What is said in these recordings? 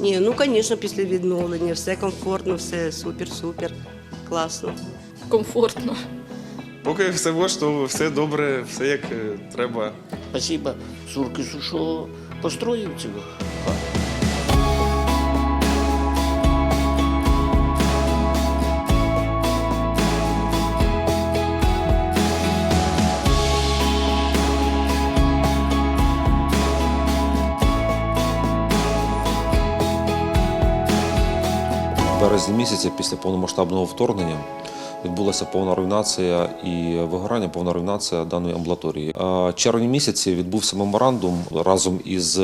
Ні, ну звісно, після відновлення все комфортно, все супер-супер, класно. комфортно. Поки все влаштовує, все добре, все як е, треба. Спасибо Суркису, що построїв цього. Березні місяці після повномасштабного вторгнення відбулася повна руйнація і вигорання, повна руйнація даної амбулаторії. Червні місяці відбувся меморандум разом із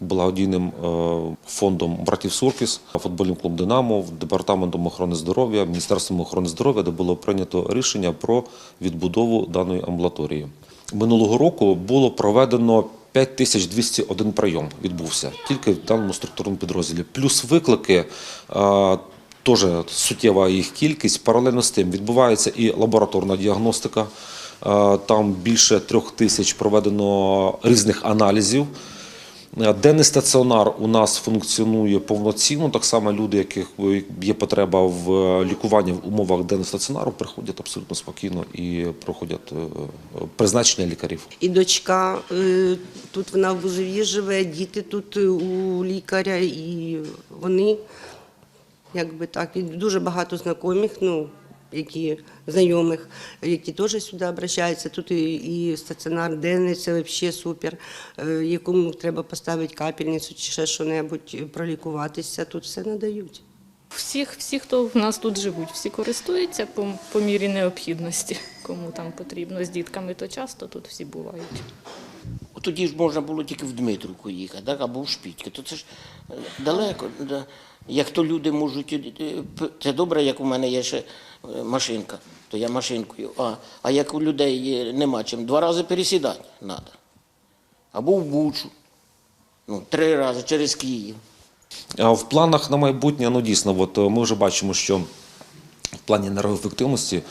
благодійним е, фондом братів Суркіс, футбольним клубом Динамо, департаментом охорони здоров'я, міністерством охорони здоров'я, де було прийнято рішення про відбудову даної амбулаторії. Минулого року було проведено 5201 прийом відбувся тільки в даному структурному підрозділі. Плюс виклики. Теж суттєва їх кількість. Паралельно з тим відбувається і лабораторна діагностика. Там більше трьох тисяч проведено різних аналізів. Е, Денний стаціонар у нас функціонує повноцінно. Так само люди, яких є потреба в е, лікуванні в умовах денного стаціонару, приходять абсолютно спокійно і проходять е, призначення лікарів. І дочка е, тут вона в Бузові живе, діти тут е, у лікаря, і вони якби так, дуже багато знайомих, ну, які знайомих, які теж сюди обращаються. Тут і, і стаціонар денний, це взагалі супер. Е, Якому треба поставити капельницю чи ще що-небудь, пролікуватися, тут все надають. Всіх, всі, хто в нас тут живуть, всі користуються по, по мірі необхідності, кому там потрібно. З дітками то часто тут всі бувають. От Тоді ж можна було тільки в Дмитрівку їхати, так, або в Шпітьки. То це ж е, далеко. да. Як то люди можуть. е, Це добре, як у мене є ще е, машинка, то я машинкою. А, а як у людей є, нема чим, два рази пересідати треба. Або в Бучу. Ну, три рази через Київ. А в планах на майбутнє, ну дійсно, от е, ми вже бачимо, що в плані енергоефективності е,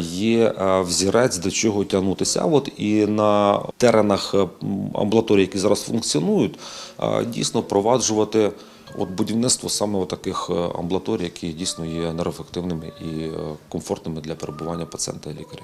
є е, взірець, до чого тягнутися. От і на теренах е, амбулаторій, які зараз функціонують, е, дійсно впроваджувати от будівництво саме таких е, амбулаторій, які дійсно є енергоефективними і е, комфортними для перебування пацієнта і лікаря.